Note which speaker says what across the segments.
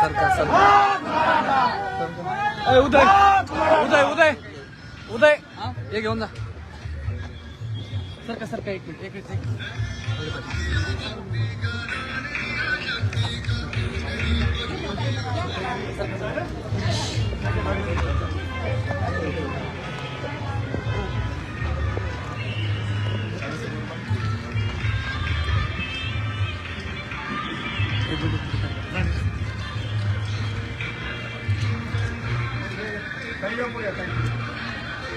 Speaker 1: सरकार उदय. उदय उदय. उदय. हे? घेऊन जा. सरका सरका एक मिनिट एक मिनिट एक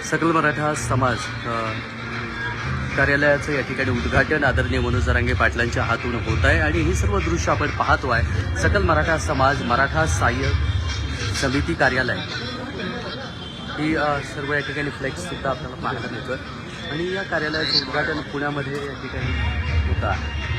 Speaker 1: सकल मराठा समाज कार्यालयाचं या ठिकाणी उद्घाटन आदरणीय मनोज जरांगे पाटलांच्या हातून होत आहे आणि ही सर्व दृश्य आपण पाहतो आहे. सकल मराठा समाज मराठा सहाय्य समिती कार्यालय. ही सर्व या ठिकाणी फ्लेक्स सुद्धा आपल्याला पाहायला मिळतं आणि या कार्यालयाचं उद्घाटन पुण्यामध्ये या ठिकाणी होतं आहे.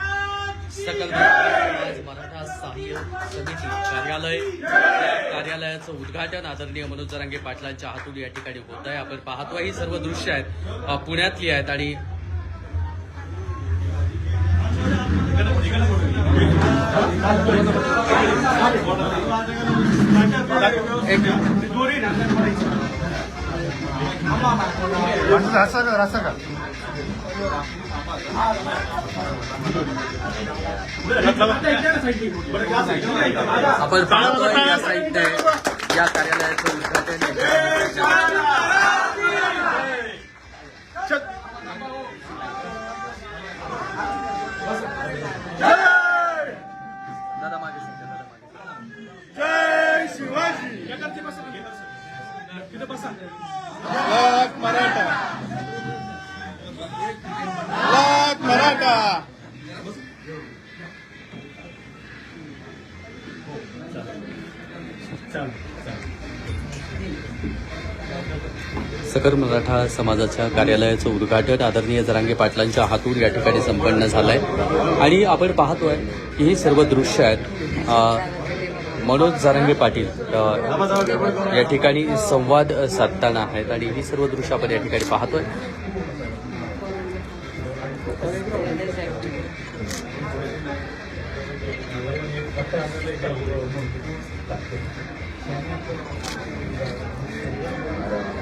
Speaker 1: सकल मराठा सहाय्य समिती कार्यालय कार्यालयाचं उद्घाटन आदरणीय मनोज जरांगे पाटलांच्या हातून या ठिकाणी होत आहे. आपण पाहतोय ही सर्व दृश्य आहेत पुण्यातली आहेत आणि का? आपण पाहतोय या साहित्य या कार्यालयाचं उद्घाटन. सकल मराठा समाजाच्या कार्यालयाचं उद्घाटन आदरणीय जरांगे पाटलांच्या हातून या ठिकाणी संपन्न झालं आहे आणि आपण पाहतोय की ही सर्व दृश्य आहेत. मनोज जरांगे पाटील या ठिकाणी संवाद साधताना आहेत आणि ही सर्व दृश्य आपण या ठिकाणी पाहतोय.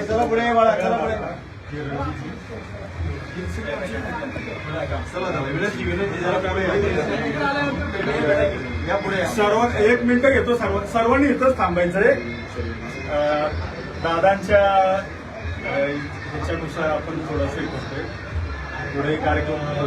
Speaker 2: चला पुढे बाळा चला पुढे चला या पुढे सर्व एक मिनिट घेतो सर्व सर्वांनी इथंच थांबायचंय अं, दादांच्या ह्याच्यानुसार आपण थोडंसं हे करतोय. पुढे कार्यक्रम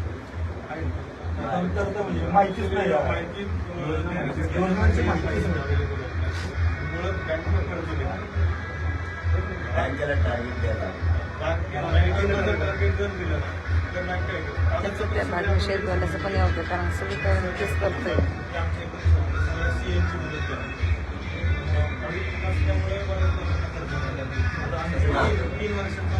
Speaker 2: माहिती योजनांची माहितीच नाही दिलं बँकेला टार्गेट द्यायला
Speaker 3: बँकेला टार्गेट जर
Speaker 4: दिलं ना शेत बोलायचं पण होतं कारण सगळी काय नक्कीच करतोय सीएमची मदत तीन
Speaker 3: वर्षाचा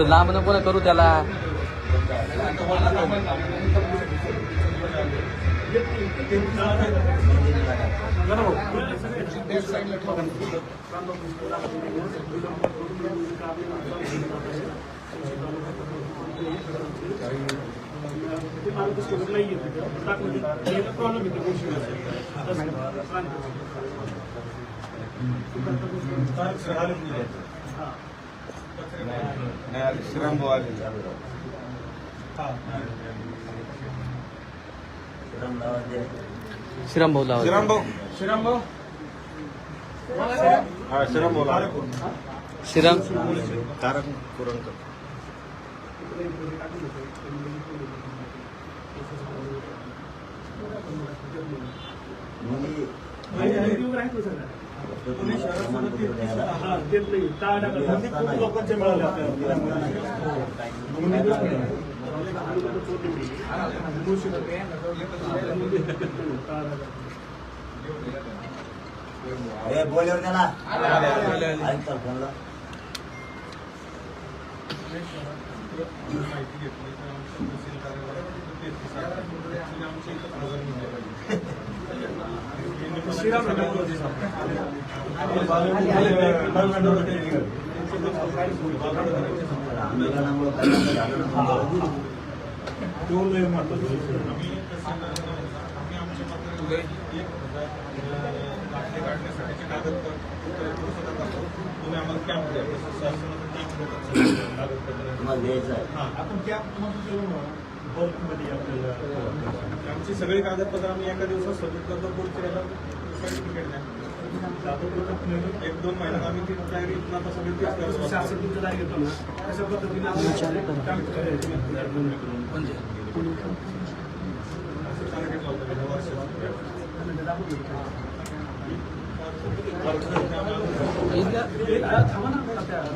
Speaker 3: तर लांब नको ना करू त्याला.
Speaker 2: प्रॉब्लेम श्रीराम
Speaker 3: श्रीराम भाऊ लावा
Speaker 2: श्रीराम भाऊ
Speaker 4: श्रीराम भाऊ
Speaker 2: हा श्रीराम भाऊ लावा.
Speaker 3: श्रीराम
Speaker 2: तारक कुरणकर
Speaker 4: पुणे शहरात खूप लोकांचे मिळाले
Speaker 5: बोलवर त्याला फोनला.
Speaker 4: माहिती घेतली तर आमच्या तहसील कार्यालयात. आमच्या इथं हजार निघाले.
Speaker 5: आंदोलनामुळे
Speaker 4: काढण्यासाठीचे कागदपत्र तुम्ही आम्हाला कॅम्प द्या शासनाचं कॅम्प
Speaker 5: तुम्हाला
Speaker 4: आपण कॅम्प मध्ये आपल्याला आमची सगळी कागदपत्र आम्ही एका दिवसात सबमिट करतो पुढच्या याला सर्टिफिकेट द्या एक दोन महिन्यात आम्ही ती तयारी आता सगळी तीच करतो शासन तयारी घेतो ना. अशा पद्धतीने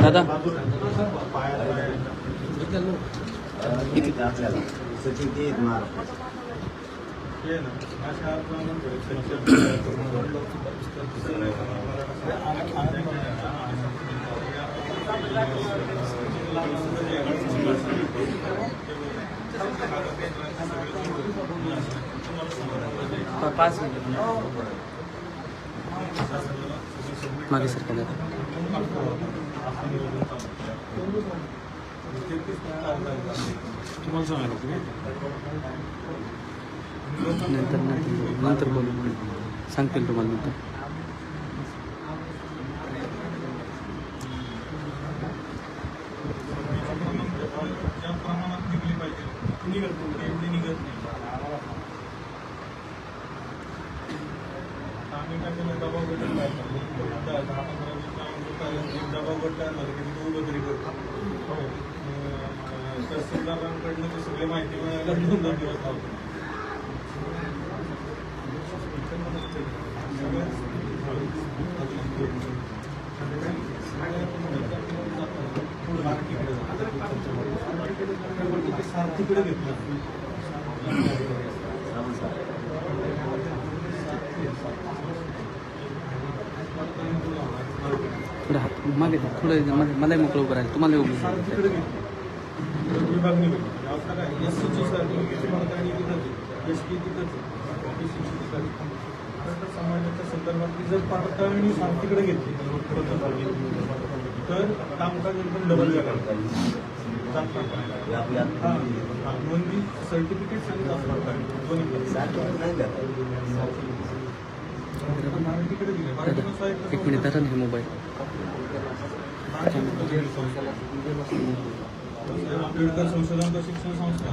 Speaker 3: दादा.
Speaker 5: आपल्याला. सचिव ते आहेत महाराष्ट्राचे.
Speaker 4: ना अशा
Speaker 3: पाच मिनिट मागे सर का दादा
Speaker 4: तुम्हाला सांगायला तुम्ही
Speaker 3: नंतर नंतर बोलू. सांगतील तुम्हाला नंतर
Speaker 4: ज्या प्रमाणात निघली पाहिजे निघत नाही एवढी निघत नाही आम्ही काय केलं दबाव गट काय करतो दहा दहा पंधरा वीस जणांचा एक दबाव गट तयार झाला की तो उभं तरी करतो अं, तहसीलदारांकडनं ती सगळी माहिती मिळायला दोन दोन दिवस लावतो तिकडे घेतलं.
Speaker 3: मागे. थोडं मला- मलाही मोकळं उभं राहील तुम्हाला उभं
Speaker 4: समाजाच्या संदर्भातली जर पडताळणी सांग तिकडे घेतली तर कामकाज एकदम डबल वेगळं
Speaker 5: आपल्या
Speaker 4: नोंदणी सर्टिफिकेट
Speaker 3: एक मिनिट दादा हे मोबाईल.
Speaker 2: आंबेडकर संशोधन प्रशिक्षण संस्था.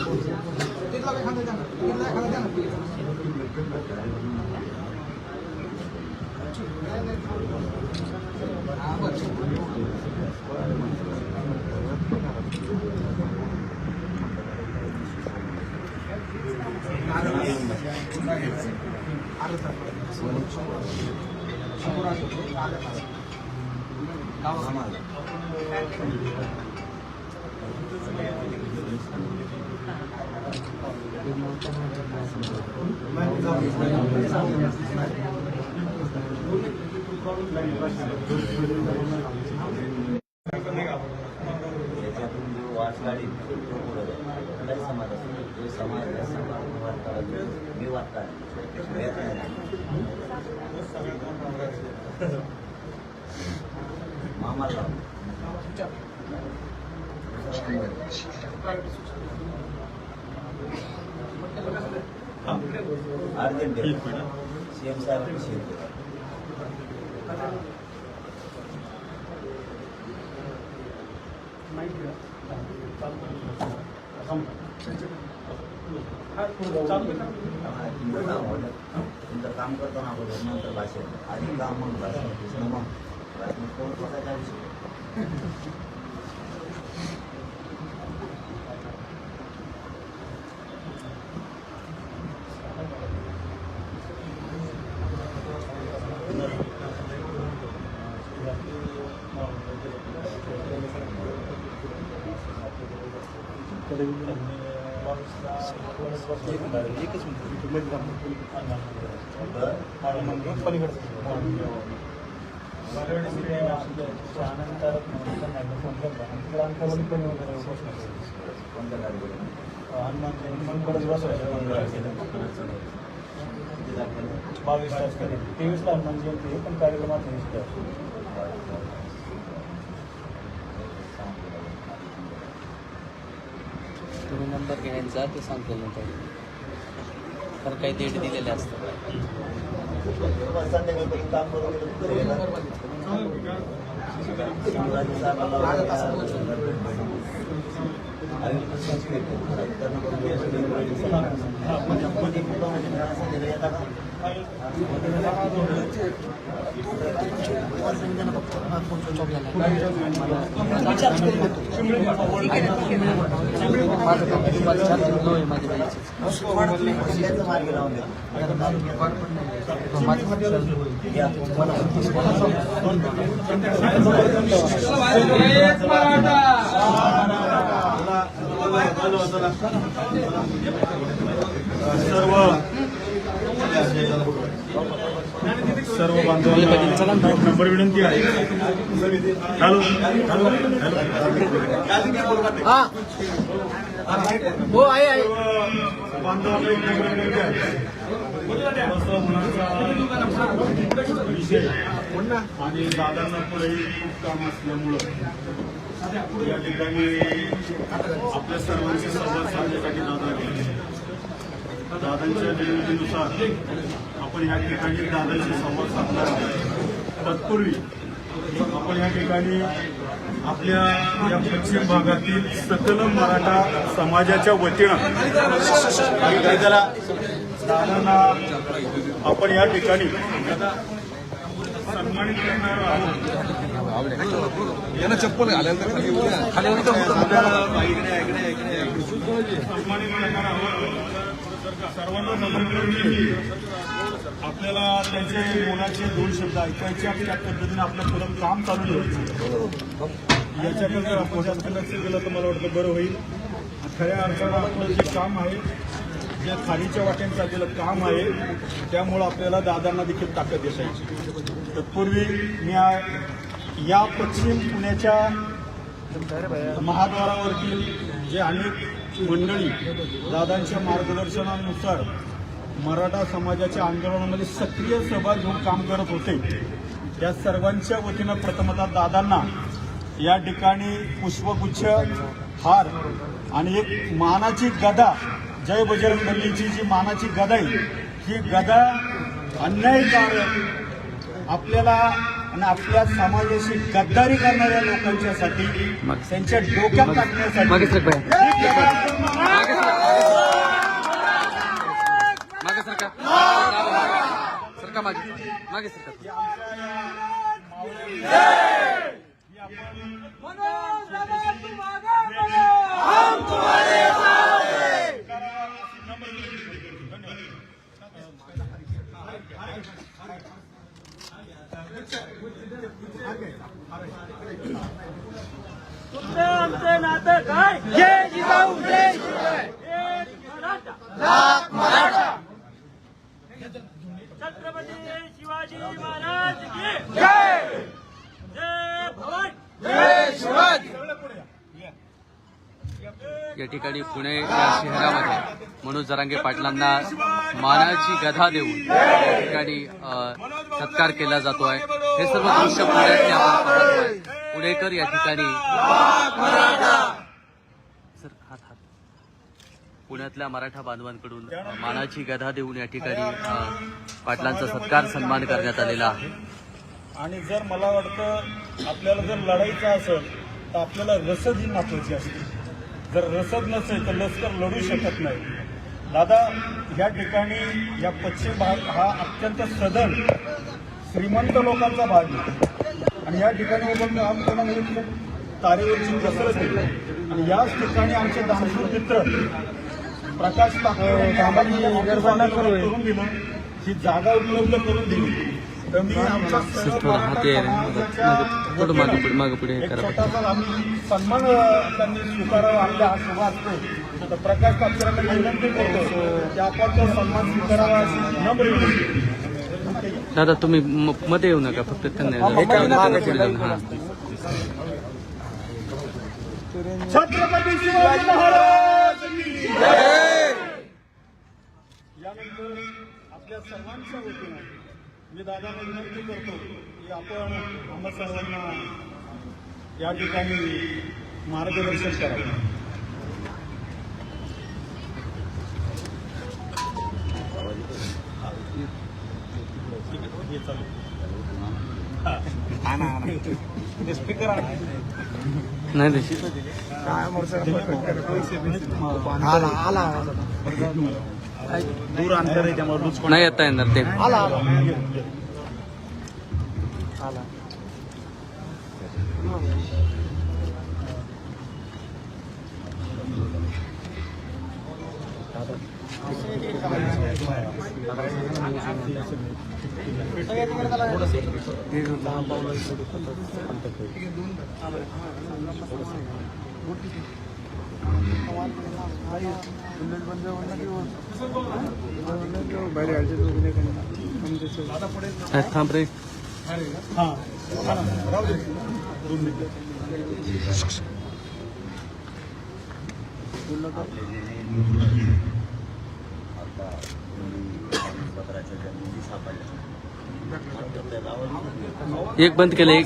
Speaker 5: त्याच्यातून जो वाच काढील तो पुढं जाईल. समाज असतो जो समाज मी मामाला अर्जंट सीएम साहेब शेअर तुमचं काम करताना अगोदर नंतर भाषेत आधी काम मग भाषा दुसरं मग बाकी कोण बसायचा विषय बरं कोणत्या गाडीवर
Speaker 2: बावीस तास तेवीस ला हनुमान जयंती पण कार्यक्रमात तेवीस तारखेला.
Speaker 1: तुम्ही नंबर घ्यायचा ते सांगतो नंतर. तर काही डेट दिलेले असतात.
Speaker 5: संध्याकाळपर्यंत काम
Speaker 2: सर्व सर्व बांधवांना नंबर विनंती आहे. हॅलो हॅलो
Speaker 6: हो. आहे
Speaker 2: बांधवांना एक नंबर विनंती आहे. बसव मुलांचा विषय आणि दादांना पुढे खूप काम असल्यामुळं या ठिकाणी आपल्या सर्वांशी संवाद साधण्यासाठी दादा गेले दादांच्या विनंतीनुसार आपण या ठिकाणी दादांशी संवाद साधणार आहोत. तत्पूर्वी आपण या ठिकाणी आपल्या या पश्चिम भागातील सकल मराठा समाजाच्या वतीनं दादांना आपण या ठिकाणी सन्मानित करणार आहोत. सन्मानित करणार आहोत सर्वांना नम्र आपल्याला त्यांचे मोलाचे दोन शब्द ऐकायचे आणि त्या पद्धतीने आपलं पुढं काम चालू ठेवायचं. याच्याकडे जर आपण जास्त लक्ष दिलं तर मला वाटतं बरं होईल. खऱ्या अर्थानं आपलं जे काम आहे जे खालीच्या वाट्याने चाललेलं काम आहे त्यामुळं आपल्याला दादांना देखील ताकद असायची तत्पूर्वी मी या पश्चिम पुण्याच्या महाद्वारावरतील जे अनेक मंडळी दादांच्या मार्गदर्शनानुसार मराठा समाजाच्या आंदोलनामध्ये सक्रिय सहभाग घेऊन काम करत होते त्या सर्वांच्या वतीनं प्रथमतः दादांना या ठिकाणी पुष्पगुच्छ हार आणि एक मानाची गदा जय बजरंग बलीची जी मानाची गदा आहे ही गदा अन्यायकारक आपल्याला आणि आपल्या समाजाशी गद्दारी करणाऱ्या लोकांच्यासाठी त्यांच्या डोक्यात टाकण्यासाठी.
Speaker 1: मागे सरक भैया.
Speaker 2: ही गदा
Speaker 1: मागे सरका सरका मागे मागे सरका
Speaker 2: ही आमच्या या मावळ्यांची- ही आपण
Speaker 6: छत्रपती शिवाजी महाराज की जय. जय भवानी.
Speaker 1: या ठिकाणी पुणे या शहरामध्ये मनोज जरांगे पाटलांना मानाची गधा देऊन या ठिकाणी सत्कार केला जातो आहे हे सर्व दृश्य पुण्यातले आपण पुणेकर या ठिकाणी. सर हात हात. पुण्यातल्या मराठा बांधवांकडून मानाची गधा देऊन या ठिकाणी पाटलांचा सत्कार सन्मान करण्यात आलेला आहे.
Speaker 2: आणि जर मला वाटतं आपल्याला जर लढायचं असेल तर आपल्याला रसद ही महत्वाची असते. जर रसद नसेल तर लष्कर लढू शकत नाही. दादा या ठिकाणी या पश्चिम भाग हा अत्यंत सदन श्रीमंत लोकांचा भाग आहे. आणि या ठिकाणी आमच्यामध्ये खूप तारेवरची कसरत आहे आणि याच ठिकाणी आमचे दानशूर मित्र प्रकाश करून दिलं. ही जागा उपलब्ध करून दिली. तर मी आमच्या आम्ही सन्मान त्यांनी स्वीकारावा आपल्या हा शुभ असतो. तर प्रकाश कापकरांना विनंती करतो की आपण तो सन्मान स्वीकारावा नम्र
Speaker 1: दादा तुम्ही म- मध्ये येऊ नका फक्त त्यांना त्यांना पुढे जाऊन.
Speaker 2: छत्रपती शिवाजी महाराज की जय! यानंतर आपल्या सर्वांच्या वतीनं मी दादांना विनंती करतो की आपण आम्हा सर्वांना या ठिकाणी मार्गदर्शन करावं. चालू.
Speaker 1: नाही देशी
Speaker 2: दूर अंतर आहे त्यामुळे लूज
Speaker 1: नाही येता येणार ते. काय थांब रे।
Speaker 2: हा। राहू दे दोन मिनिटं
Speaker 5: आता
Speaker 1: एक बंद केलं एक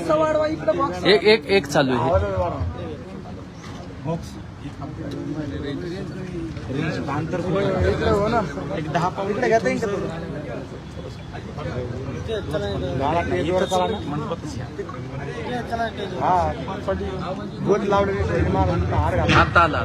Speaker 1: एक एक एक चालू आहे.
Speaker 2: बॉक्स
Speaker 3: एक दहा पाऊल इकडे घेता येईल का गोट लावलेली हार घाला
Speaker 1: आता आला.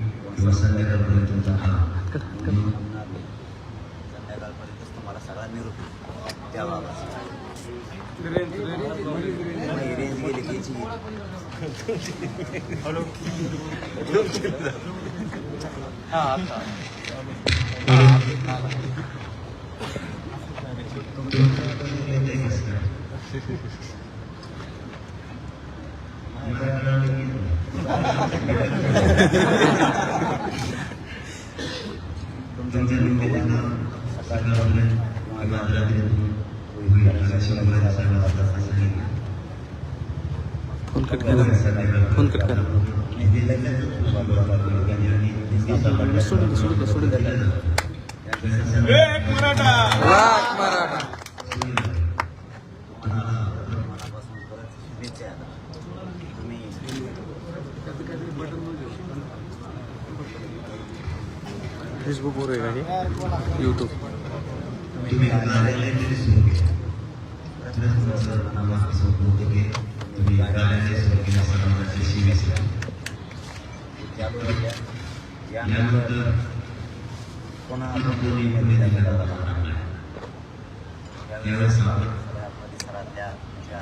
Speaker 7: किंवा संध्याकाळपर्यंत तुमचा हा
Speaker 5: संध्याकाळपर्यंतच तुम्हाला सगळा निरोप द्यावा रेंज गेली की याची तुमच्या निमित्तानं सकाळपर्यंत किंवा रात्रीतून होईल अशा शिवाय सर्व आता सांगितलं
Speaker 7: फोन कट करा. फोन कट करा. सोडून सोडून सोडून फेसबुकवर आहे गाडी. यूट्यूब
Speaker 5: तुम्ही तुम्ही
Speaker 2: त्याबरोबर यानंतर पुन्हा
Speaker 5: आपण झालेला
Speaker 2: परिसरातल्या ज्या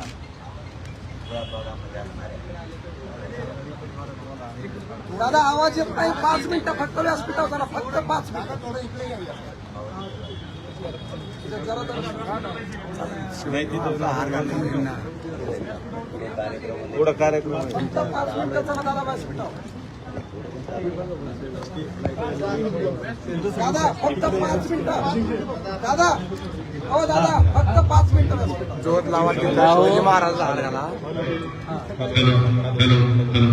Speaker 6: दादा आवाज येत नाही. पाच मिनिटं फक्त व्यासपीठावर जरा फक्त पाच मिनिटं.
Speaker 4: पुढं कार्यक्रम
Speaker 6: मिनिटं चला दादा फक्त पाच मिनिटं. दादा हो दादा फक्त पाच मिनिटं जोत लावा शिवाजी महाराज घाला
Speaker 5: हॅलो हॅलो हॅलो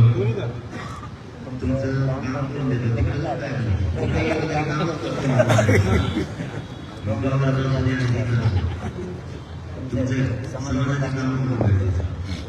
Speaker 5: तुमचं समाजाचं काम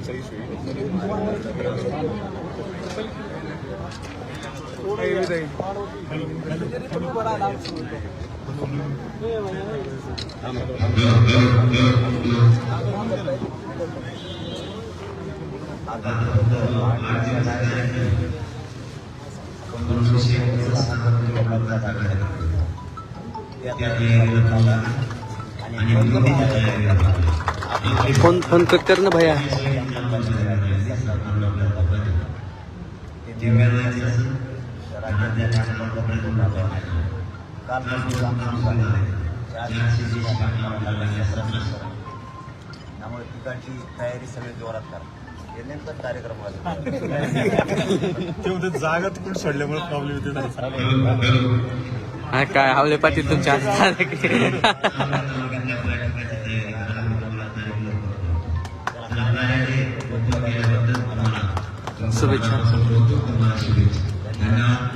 Speaker 5: फक्त आठ दिवस आहे. त्या आणि
Speaker 7: फोन फोन कट कर ना भैया.
Speaker 2: त्यामुळे तिकडची तयारी सगळी जोरात करा. कार्यक्रम
Speaker 4: जागा कुठे सोडल्यामुळे प्रॉब्लेम येते
Speaker 7: काय आवले पाटील तुमच्या हातात शुभेच्छा.
Speaker 5: धन्यवाद